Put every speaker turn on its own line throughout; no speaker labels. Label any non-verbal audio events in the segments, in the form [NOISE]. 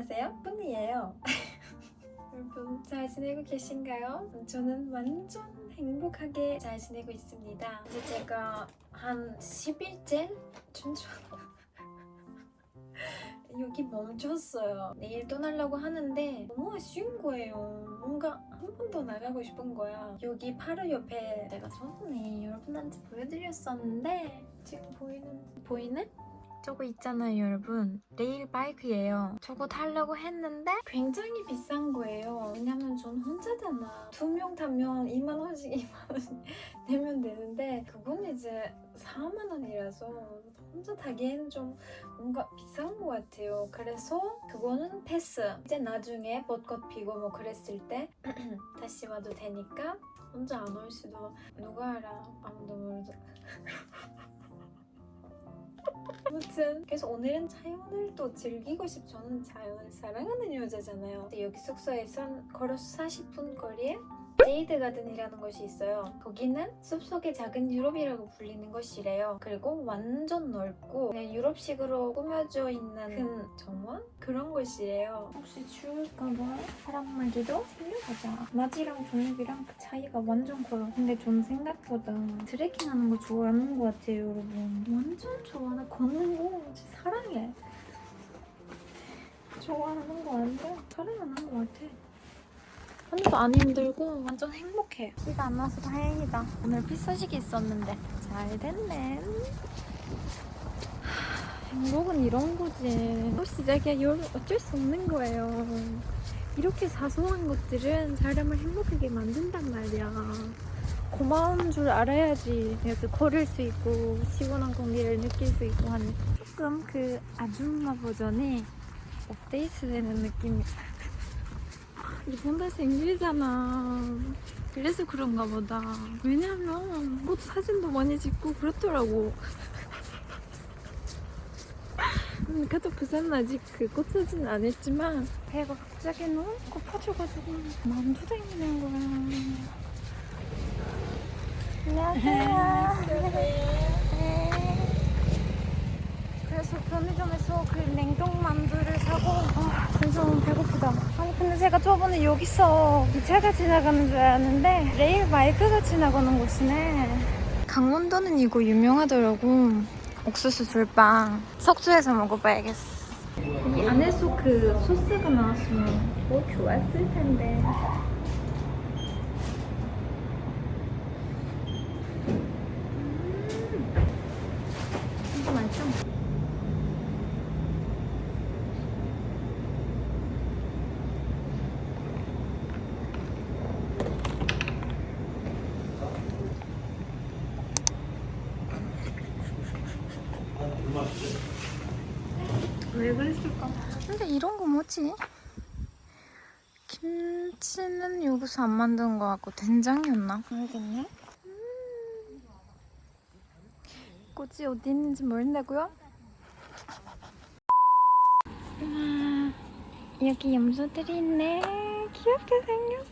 안녕하세요. 뿐이에요. [LAUGHS] 여러분 잘 지내고 계신가요? 저는 완전 행복하게 잘 지내고 있습니다. 이제 제가 한 10일째 춘천 [LAUGHS] 여기 멈췄어요. 내일 떠나려고 하는데 너무 아쉬운 거예요. 뭔가 한 번 더 나가고 싶은 거야. 여기 바로 옆에 내가 저번에 여러분한테 보여드렸었는데 지금 보이는 보이네? 저거 있잖아요 여러분. 레일 바이크예요. 저거 타려고 했는데 굉장히 비싼 거예요. 왜냐면 전 혼자잖아. 두 명 타면 2만 원씩 2만 원씩 [LAUGHS] 내면 되는데 그건 이제 4만 원이라서 혼자 타기에는 좀 뭔가 비싼 것 같아요. 그래서 그거는 패스. 이제 나중에 벚꽃 피고 뭐 그랬을 때 [CLEARS THROAT] 다시 와도 되니까 혼자 안 올 수도 누가 알아. 아무도 모르죠. 아 [LAUGHS] 무튼 그래서 오늘은 자연을 또 즐기고 싶 저는 자연을 사랑하는 여자잖아요. 여기 숙소에선 걸어서 40분 거리에 제이드 가든이라는 곳이 있어요. 거기는 숲속의 작은 유럽이라고 불리는 곳이래요. 그리고 완전 넓고 그냥 유럽식으로 꾸며져 있는 큰 정원? 그런 곳이래요. 혹시 추울까봐 사랑마기도 챙겨가자. 낮이랑 저녁이랑 그 차이가 완전 커요. 근데 전 생각보다 트레킹하는 거 좋아하는 것 같아요 여러분. 완전 좋아 나 걷는 거 진짜 사랑해. 좋아하는 거 아니라 사랑하는 것 같아 하나도 안 힘들고 완전 행복해 비가 안 와서 다행이다. 오늘 비 소식이 있었는데 잘 됐네. 하, 행복은 이런 거지. 또 시작이야 어쩔 수 없는 거예요. 이렇게 사소한 것들은 사람을 행복하게 만든단 말이야. 고마운 줄 알아야지 이렇게 걸을 수 있고 시원한 공기를 느낄 수 있고 하는. 조금 그 아줌마 버전이 업데이트되는 느낌이 이번 달 생일이잖아. 그래서 그런가 보다. 왜냐면 꽃 사진도 많이 찍고 그렇더라고. [LAUGHS] 음, 가족 부산 아직 그꽃 사진 안 했지만 배가 갑자기 너무 고파져가지고 마음도 댕기는 거야. 안녕하세요. 네. 그래서 편의점에서 그 냉동 만두를 사고 아 진짜 너무 배고프다 제가 저번에 여기서 기차가 지나가는 줄 알았는데 레일 바이크가 지나가는 곳이네. 강원도는 이거 유명하더라고. 옥수수 줄빵. 석주에서 먹어봐야겠어. 이 안에서 그 소스가 나왔으면 뭐 좋았을 텐데 왜 그랬을까? 근데 이런 거 뭐지? 김치는 여기서 안 만든 거 같고 된장이었나? 알겠네. 음. 꽃이 어디 있는지 모른다고요? 와, 여기 염소들이 있네. 귀엽게 생겼어.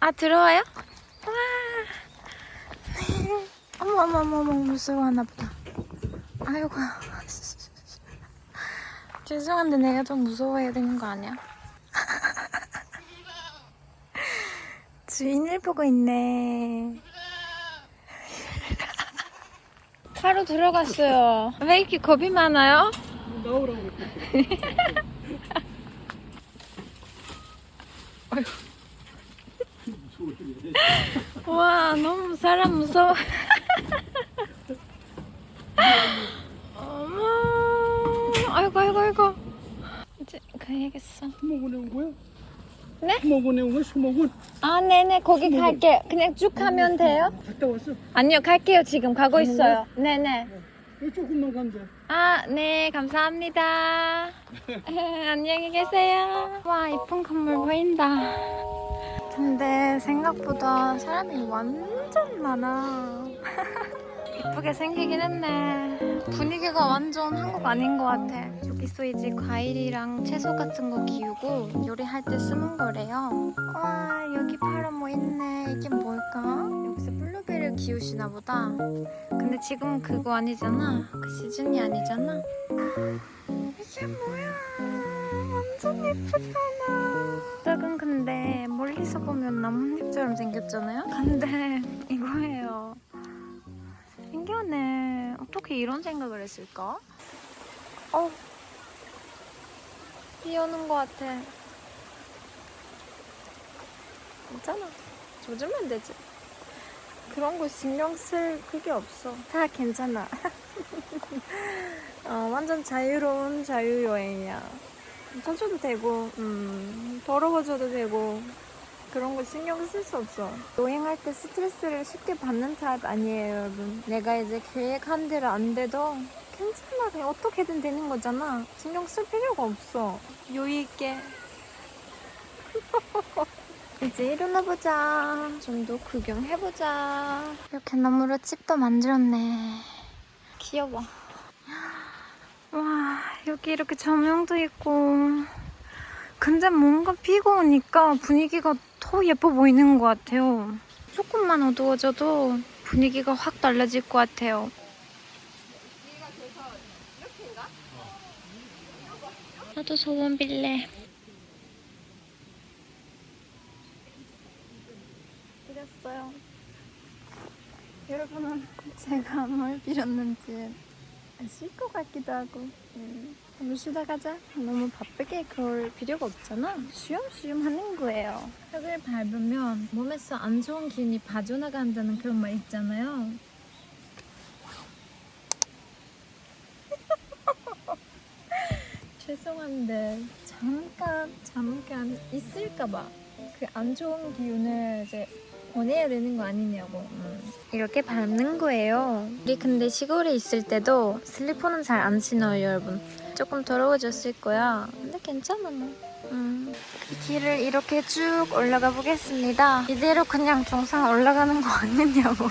아 들어와요? 와. 어머 어머 어머 어머 무서워하나 보다. 아이고. 죄송한데 내가 좀 무서워해야 되는 거 아니야? [LAUGHS] 주인을 보고 있네. 바로 들어갔어요. 왜 이렇게 겁이 많아요?
나오라고
와 너무 사람 무서워. 어머, 아이고 아이고 아이고. 이제 가야겠어.
수목원에 온 거야?
네?
수목원에 온 거야? 수목원?
아 네네 거기 갈게. 그냥 쭉 가면 돼요?
갔다 왔어?
아니요 갈게요 지금 가고 있어요. 네네.
왜 조금만 간대?
아, 네, 감사합니다. [LAUGHS] [LAUGHS] 안녕히 계세요. 와, 이쁜 건물 보인다. 근데 생각보다 사람이 완전 많아. [LAUGHS] 이쁘게 생기긴 했네. 분위기가 완전 한국 아닌 것 같아. 여기서 이제 과일이랑 채소 같은 거 기우고 요리할 때 쓰는 거래요. 와, 여기 바로 뭐 있네. 이게 뭘까? 여기서 블루베리 신경을 기우시나 보다. 근데 지금 그거 아니잖아. 그 시즌이 아니잖아. 이게 뭐야? 완전 예쁘잖아. 떡은 근데 멀리서 보면 나뭇잎처럼 생겼잖아요. 근데 [LAUGHS] 이거예요. 신기하네. 어떻게 이런 생각을 했을까? 어. 비 오는 것 같아. 괜찮아. 조절만 되지. 그런 거 신경 쓸 그게 없어. 다 괜찮아. [LAUGHS] 어, 완전 자유로운 자유여행이야. 터져도 되고, 음, 더러워져도 되고, 그런 거 신경 쓸 수 없어. 여행할 때 스트레스를 쉽게 받는 타입 아니에요, 여러분. 내가 이제 계획한 대로 안 돼도 괜찮아. 그냥 어떻게든 되는 거잖아. 신경 쓸 필요가 없어. 여유있게. [LAUGHS] 이제 일어나보자. 좀 더 구경해보자. 이렇게 나무로 집도 만들었네. 귀여워. 와, 여기 이렇게 조명도 있고. 근데 뭔가 비가 오니까 분위기가 더 예뻐 보이는 것 같아요. 조금만 어두워져도 분위기가 확 달라질 것 같아요. 나도 소원 빌래. 빌었어요. 여러분은 제가 뭘 빌었는지 아실 것 같기도 하고. 음. 너무 쉬다 가자. 너무 바쁘게 그럴 필요가 없잖아. 쉬엄쉬엄 하는 거예요. 흙을 밟으면 몸에서 안 좋은 기운이 빠져나간다는 그런 말 있잖아요. [LAUGHS] 죄송한데 잠깐 잠깐 있을까봐 그 안 좋은 기운을 이제 보내야 되는 거 아니냐고 음. 이렇게 밟는 거예요 우리 근데 시골에 있을 때도 슬리퍼는 잘 안 신어요 여러분 조금 더러워졌을 거야. 근데 괜찮아 뭐. 음. 그 길을 이렇게 쭉 올라가 보겠습니다. 이대로 그냥 정상 올라가는 거 아니냐고.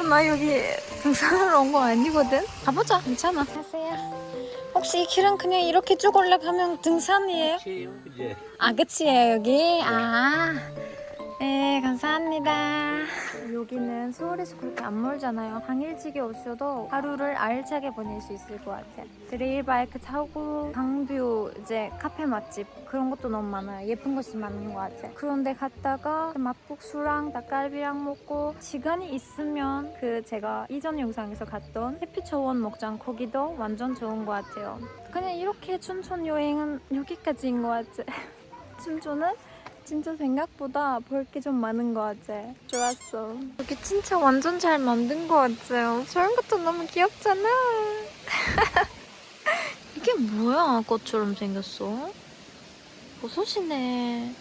[LAUGHS] 나 여기 등산을 온거 아니거든? 가보자. 괜찮아. 하세요. 혹시 이 길은 그냥 이렇게 쭉 올라가면 등산이에요?
이제.
아, 끝이에요, 여기? 아. 네, 감사합니다. 여기는 서울에서 그렇게 안 멀잖아요. 당일치기 없어도 하루를 알차게 보낼 수 있을 것 같아요. 드레일 바이크 타고 강뷰 이제 카페 맛집 그런 것도 너무 많아요. 예쁜 것이 많은 것 같아요. 그런데 갔다가 막국수랑 닭갈비랑 먹고 시간이 있으면 그 제가 이전 영상에서 갔던 해피초원 목장 거기도 완전 좋은 것 같아요. 그냥 이렇게 춘천 여행은 여기까지인 것 같아. [LAUGHS] 춘천은 진짜 생각보다 볼 게 좀 많은 것 같아. 좋았어. 여기 진짜 완전 잘 만든 것 같아요. 저런 것도 너무 귀엽잖아. [LAUGHS] 이게 뭐야? 꽃처럼 생겼어. 버섯이네.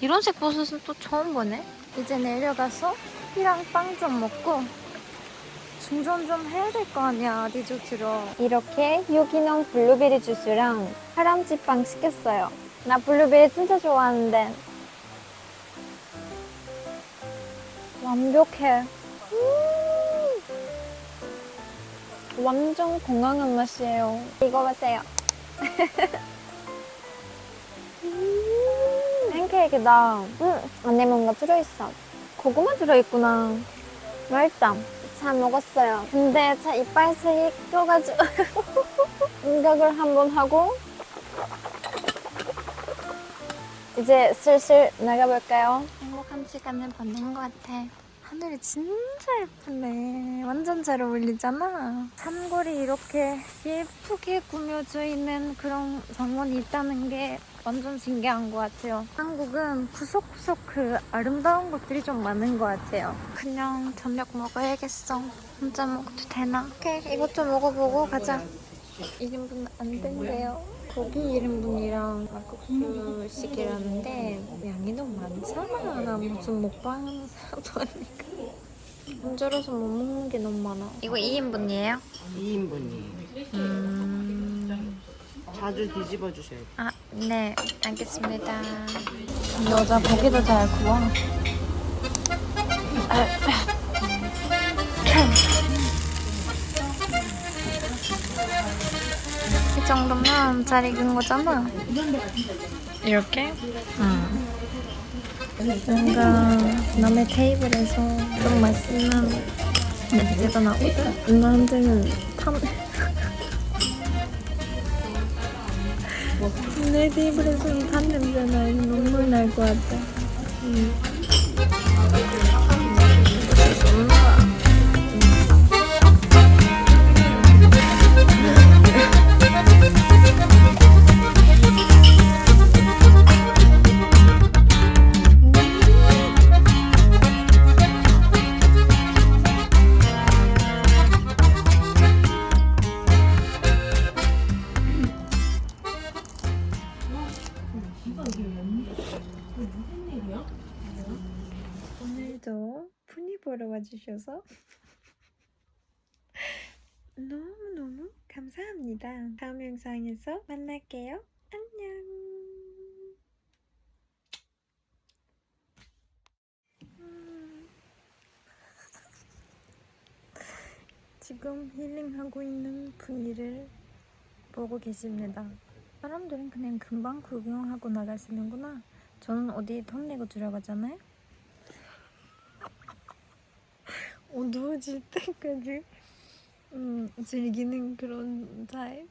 이런 색 버섯은 또 처음 보네. 이제 내려가서 피랑 빵 좀 먹고 충전 좀 해야 될 거 아니야 디저트로 이렇게 유기농 블루베리 주스랑 파람치빵 시켰어요 나 블루베리 진짜 좋아하는데 완벽해. 음! 완전 건강한 맛이에요. 이거 보세요. 음, 팬케이크다. 음, 안에 뭔가 들어있어. 고구마 들어있구나. 맛있다. 잘 먹었어요. 근데 제 이빨 사이 껴가지고 [LAUGHS] 음각을 한번 하고 이제 슬슬 나가볼까요? 시간을 보낸 것 같아. 하늘이 진짜 예쁘네. 완전 잘 어울리잖아. 산골이 이렇게 예쁘게 꾸며져 있는 그런 정원이 있다는 게 완전 신기한 것 같아요. 한국은 구석구석 그 아름다운 것들이 좀 많은 것 같아요. 그냥 저녁 먹어야겠어. 혼자 먹어도 되나? 오케이, 이것 좀 먹어보고 가자. 1인분 안 된대요. 고기 1인분이랑 막국수 시키라는데 양이 너무 많잖아. 나 무슨 먹방 하도 하니까. 혼자라서 못 먹는 게 너무 많아. 이거 2인분이에요?
2인분이에요.
음...
자주 뒤집어 주셔야 돼요.
아, 네, 알겠습니다. 여자 고기도 잘 구워. 정도면 잘 익은 거잖아. 이렇게? 응. 뭔가 남의 테이블에서 좀 맛있는 [LAUGHS] 냄새가 나거든? 나한테는 탐... 내 테이블에서는 탄 냄새 나 눈물 날 것 같아 음. 오늘도 푸니 보러 와주셔서 [LAUGHS] 너무너무 감사합니다. 다음 영상에서 만날게요. 안녕. 음. 지금 힐링하고 있는 분위를 보고 계십니다. 사람들은 그냥 금방 구경하고 나가시는구나. 저는 어디 돈 내고 들어가잖아요. [LAUGHS] 어두워질 때까지 음, 즐기는 그런 타입.